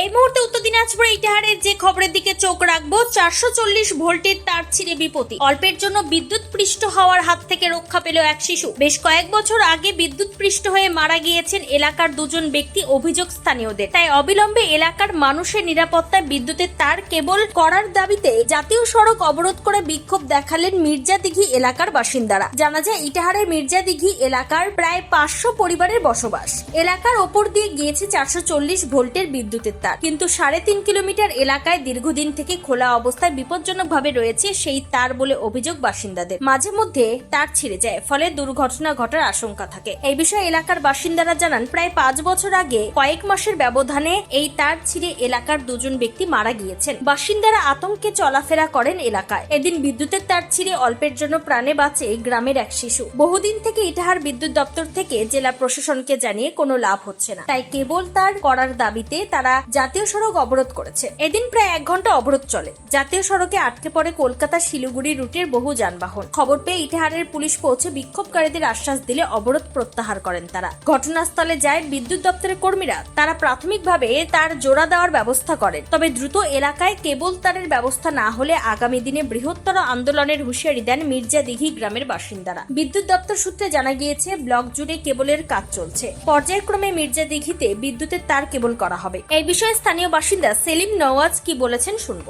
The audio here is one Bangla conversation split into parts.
এই মুহূর্তে উত্তর দিনাজপুর ইটাহারের যে খবরের দিকে চোখ রাখব, চারশো চল্লিশ ভোল্টের তার ছিঁড়ে বিপত্তি। অল্পের জন্য বিদ্যুৎ পৃষ্ঠ হওয়ার হাত থেকে রক্ষা পেল এক শিশু। বেশ কয়েক বছর আগে বিদ্যুৎ পৃষ্ঠ হয়ে মারা গিয়েছেন এলাকার দুজন ব্যক্তি, অভিযোগ স্থানীয়দের। তাই অবিলম্বে এলাকার মানুষের নিরাপত্তায় বিদ্যুতের তার কেবল করার দাবিতে জাতীয় সড়ক অবরোধ করে বিক্ষোভ দেখালেন মির্জা দিঘি এলাকার বাসিন্দারা। জানা যায় ইটাহারের মির্জা দিঘি এলাকার প্রায় পাঁচশো পরিবারের বসবাস। এলাকার ওপর দিয়ে গিয়েছে চারশো চল্লিশ ভোল্টের বিদ্যুতের তার কিন্তু সাড়ে তিন কিলোমিটার এলাকায় দীর্ঘদিন থেকে খোলা অবস্থায় বিপজ্জনকভাবে রয়েছে সেই তার বলে অভিযোগ বাসিন্দাদের। মাঝে মধ্যে তার ছিঁড়ে যায়, ফলে দুর্ঘটনা ঘটার আশঙ্কা থাকে। এই বিষয়ে এলাকার বাসিন্দারা জানান, প্রায় পাঁচ বছর আগে কয়েক মাসের ব্যবধানে এই তার ছিঁড়ে এলাকার দুজন ব্যক্তি মারা গিয়েছেন। বাসিন্দারা আতঙ্কে চলাফেরা করেন এলাকায়। এদিন বিদ্যুতের তার ছিঁড়ে অল্পের জন্য প্রাণে বাঁচে গ্রামের এক শিশু। বহুদিন থেকে ইটাহার বিদ্যুৎ দপ্তর থেকে জেলা প্রশাসনকে জানিয়ে কোনো লাভ হচ্ছে না। তাই কেবল তার করার দাবিতে তারা জাতীয় সড়ক অবরোধ করেছে। এদিন প্রায় এক ঘণ্টা অবরোধ চলে। জাতীয় সড়কে আটকে পড়ে কলকাতা শিলিগুড়ি রুটের বহু যানবাহন। খবর পেয়ে ইটাহারের পুলিশ পৌঁছে বিক্ষোভকারীদের আশ্বাস দিলে অবরোধ প্রত্যাহার করেন তারা। ঘটনাস্থলে যায় বিদ্যুৎ দপ্তরের কর্মীরা। তারা প্রাথমিকভাবে তার জোড়া দেওয়ার ব্যবস্থা করেন। তবে দ্রুত এলাকায় কেবল তারের ব্যবস্থা না হলে আগামী দিনে বৃহত্তর আন্দোলনের হুঁশিয়ারি দেন মির্জা দিঘি গ্রামের বাসিন্দারা। বিদ্যুৎ দপ্তর সূত্রে জানা গিয়েছে, ব্লক জুড়ে কেবলের কাজ চলছে। পর্যায়ক্রমে মির্জা দিঘিতে বিদ্যুতের তার কেবল করা হবে। এই বিষয়ে স্থানীয় বাসিন্দা সেলিম নওয়াজ কি বলেছেন শুনব।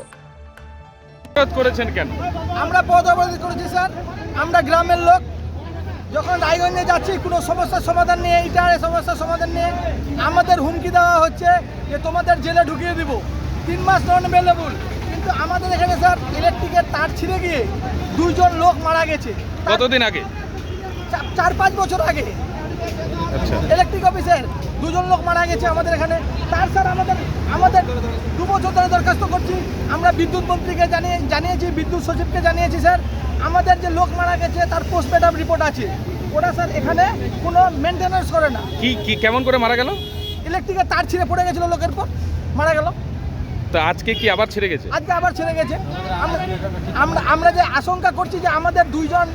করেছেন কেন? আমরা পদ অবরোধ করেছি স্যার। আমরা গ্রামের লোক। যখন রায়গঞ্জে যাচ্ছি কোনো সমস্যার সমাধান নিয়ে এইটার সমস্যার সমাধান নিয়ে আমাদের হুমকি দেওয়া হচ্ছে যে তোমাদের জেলে ঢুকিয়ে দিব। তিন মাস নন অ্যাভেলেবল কিন্তু আমাদের এখানে স্যার ইলেকট্রিকের তার ছিঁড়ে গিয়ে দুইজন লোক মারা গেছে। কতদিন আগে? চার পাঁচ বছর আগে। আচ্ছা। ইলেকট্রিক অফিসের দুজন লোক মারা গেছে আমাদের এখানে। তার স্যার আমাদের আমাদের দু বছর ধরে দরখাস্ত করছি। আমরা বিদ্যুৎ মন্ত্রীকে জানিয়ে জানিয়েছি বিদ্যুৎ সচিবকে জানিয়েছি স্যার। আমাদের যে লোক মারা গেছে তার পোস্টমেটাম রিপোর্ট আছে। ওরা স্যার এখানে কোনো মেনটেন্যান্স করে না। কি কি কেমন করে মারা গেল? ইলেকট্রিকের তার ছিঁড়ে পড়ে গেছিল লোকের পর মারা গেল। তো আজকে কি আবার ছেড়ে গেছে? আজকে আবার ছেড়ে গেছে। আমরা- আমরা আমরা যে আশঙ্কা করছি যে আমাদের দুইজন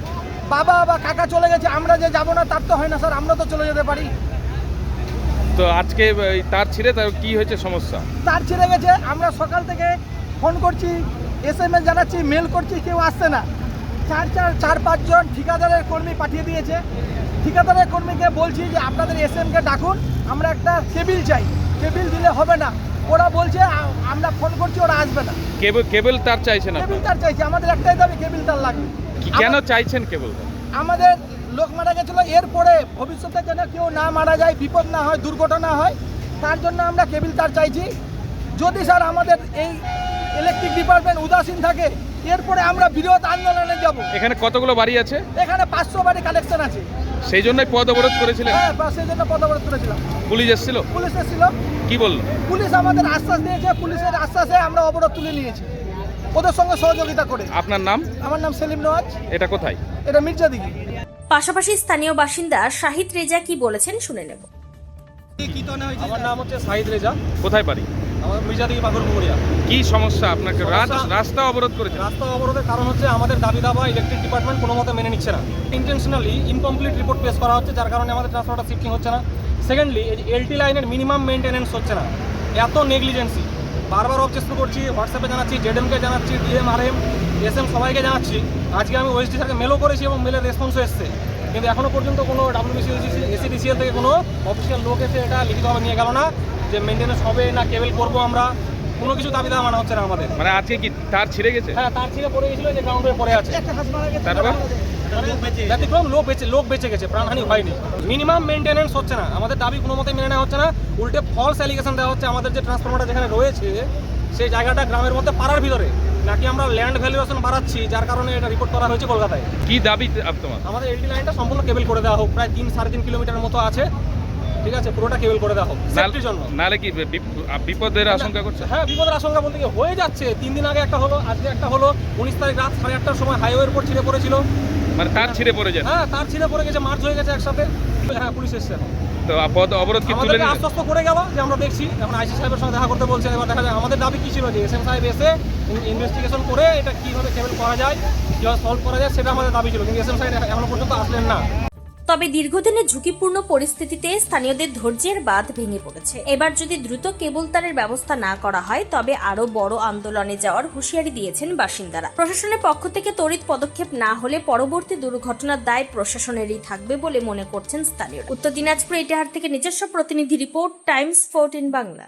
বাবা বা কাকা চলে গেছে আমরা যে যাব না তার তো হয় না স্যার। আমরা তো চলে যেতে পারি। তো আজকে তার ছিঁড়ে তার কি হয়েছে সমস্যা? তার ছেড়ে গেছে আমরা সকাল থেকে ফোন করছি এস এম এস জানাচ্ছি মেল করছি কেউ আসছে না। চার চার চার পাঁচজন ঠিকাদারের কর্মী পাঠিয়ে দিয়েছে। ঠিকাদারের কর্মীকে বলছি যে আপনাদের এস এমকে ডাকুন আমরা একটা কেবিল চাই। কেবিল দিলে হবে না। ওরা বলছে আমরা ফোন করছি ওরা আসবে না। কেবল কেবল তার চাইছেন কেবিল আপনারা? তার চাইছে আমাদের একটাই দাবি কেবিল তার লাগবে। কেন চাইছেন কেবল আমাদের লোক মারা গেছিল এরপরে ভবিষ্যতে যেন কেউ না মারা যায় বিপদ না হয় দুর্ঘটনা হয় তার জন্য আমরা কেবিল তার চাইছি। যদি স্যার আমাদের এই ইলেকট্রিক ডিপার্টমেন্ট উদাসীন থাকে এরপরে আমরা বৃহৎ আন্দোলনে যাব। এখানে কতগুলো বাড়ি আছে? এখানে পাঁচশো বাড়ি কালেকশন আছে। সেই জন্যই পদ অবরোধ করেছিলেন? হ্যাঁ সেই জন্য পদ অবরোধ করেছিলাম। পুলিশ এসেছিল? পুলিশ এসেছিল। কি বলল? পুলিশ আমাদের আশ্বাস দিয়েছে পুলিশের আশ্বাসে আমরা অবরোধ তুলে নিয়েছি। ওদের সঙ্গে সহযোগিতা করে। আপনার নাম? আমার নাম সেলিম নওয়াজ। এটা কোথায়? এটা মির্জা দিঘি পাশাপাশি স্থানীয় বাসিন্দা শাহিদ রেজা কি বলেছেন শুনে নেব। আমার নাম হচ্ছে সাহিদ রেজা। কোথায় বাড়ি? আমার মির্জাদিঘি পাগলপুরিয়া কি সমস্যা? আপনাকে রাস্তা অবরোধ করেছেন? রাস্তা অবরোধের কারণ হচ্ছে আমাদের দাবি দাবা ইলেকট্রিক ডিপার্টমেন্ট কোনো মতে মেনে নিচ্ছে না। ইন্টেনশনালি ইনকমপ্লিট রিপোর্ট পেশ করা হচ্ছে যার কারণে আমাদের ট্রান্সফারটা শিফটিং হচ্ছে না। সেকেন্ডলি এই এলটি লাইনের মিনিমাম মেনটেনেন্স হচ্ছে না। এত নেগলিজেন্সি বারবার অবজেক্ট করছি হোয়াটসঅ্যাপে জানাচ্ছি জেডএমকে জানাচ্ছি ডিএম আর এম এস এম সবাইকে জানাচ্ছি আজকে আমি ওএসডি স্যারকে মেলও করেছি এবং মেলের রেসপন্সও এসছে। কিন্তু এখনও পর্যন্ত কোনো ডাব্লিউবিসি এসিডিসিএল থেকে কোনো অফিসিয়াল লোক এসে এটা লিখিতভাবে নিয়ে গেল না যে মেনটেনেন্স হবে না কেবল করব আমরা। কোনো কিছু দাবি দাওয়া মানা হচ্ছে না আমাদের। মানে আজকে কি তার ছিঁড়ে গেছে? হ্যাঁ তার ছিঁড়ে পড়ে গেছিল যে গ্রাউন্ডে পড়ে আছে? ব্যতিক্রম লোক বেঁচে লোক বেঁচে গেছে প্রাণহানি হয়নি। মিনিমাম মেনটেনেন্স হচ্ছে না। আমাদের দাবি কোনো মতে মেনে নেওয়া হচ্ছে না। উল্টে ফলস অ্যালিগেশন দেওয়া হচ্ছে। আমাদের যে ট্রান্সফরমারটা যেখানে রয়েছে সেই জায়গাটা গ্রামের মধ্যে পাড়ার ভিতরে। নাকি আমরা ল্যান্ড ভ্যালুয়েশন বাড়াচ্ছি যার কারণে এটা রিপোর্ট করা হয়েছে কলকাতায়। কি দাবি তোমার? আমাদের এলটি লাইনটা সম্পূর্ণ কেবল করে দেওয়া হোক প্রায় তিন সাড়ে তিন কিলোমিটার মতো আছে। ঠিক আছে পুরোটা কেবল করে দেওয়া হোক সেফটির জন্য। নালে কি বিপদের আশঙ্কা করছে? হ্যাঁ বিপদের আশঙ্কা বলতে কি হয়ে যাচ্ছে। তিন দিন আগে একটা হলো আজকে একটা হলো উনিশ তারিখ রাত সাড়ে আটটার সময় হাইওয়ের উপর ছিঁড়ে পড়েছিল। মানে তার ছিঁড়ে পড়ে যায় হ্যাঁ তার ছিঁড়ে পড়ে গেছে মার্চ হয়ে গেছে একসাথে হ্যাঁ পুলিশ এসছে। তো পদ অবরোধ কি তুলে? আশ্বস্ত করে গেল যে আমরা দেখছি এখন আইসি সাহেবের সঙ্গে দেখা করতে বলছে এবার দেখা যায় আমাদের দাবি কি ছিল যে এস এম সাহেব এসে ইনভেস্টিগেশন করে এটা কীভাবে কেমন করা যায় কীভাবে সলভ করা যায় সেটা আমাদের দাবি ছিল কিন্তু এস এম সাহেব এখনও পর্যন্ত আসলেন না তবে দীর্ঘদিনের ঝুঁকিপূর্ণ পরিস্থিতিতে স্থানীয়দের ধৈর্যের বাঁধ ভেঙে পড়েছে। এবার যদি দ্রুত কেবল তারের ব্যবস্থা না করা হয়, তবে আরও বড় আন্দোলনে যাওয়ার হুঁশিয়ারি দিয়েছেন বাসিন্দারা। প্রশাসনের পক্ষ থেকে তড়িৎ পদক্ষেপ না হলে পরবর্তী দুর্ঘটনার দায় প্রশাসনেরই থাকবে বলে মনে করছেন স্থানীয় উত্তর দিনাজপুর ইটাহার থেকে নিজস্ব প্রতিনিধি রিপোর্ট, টাইমস ফোর্টিন বাংলা।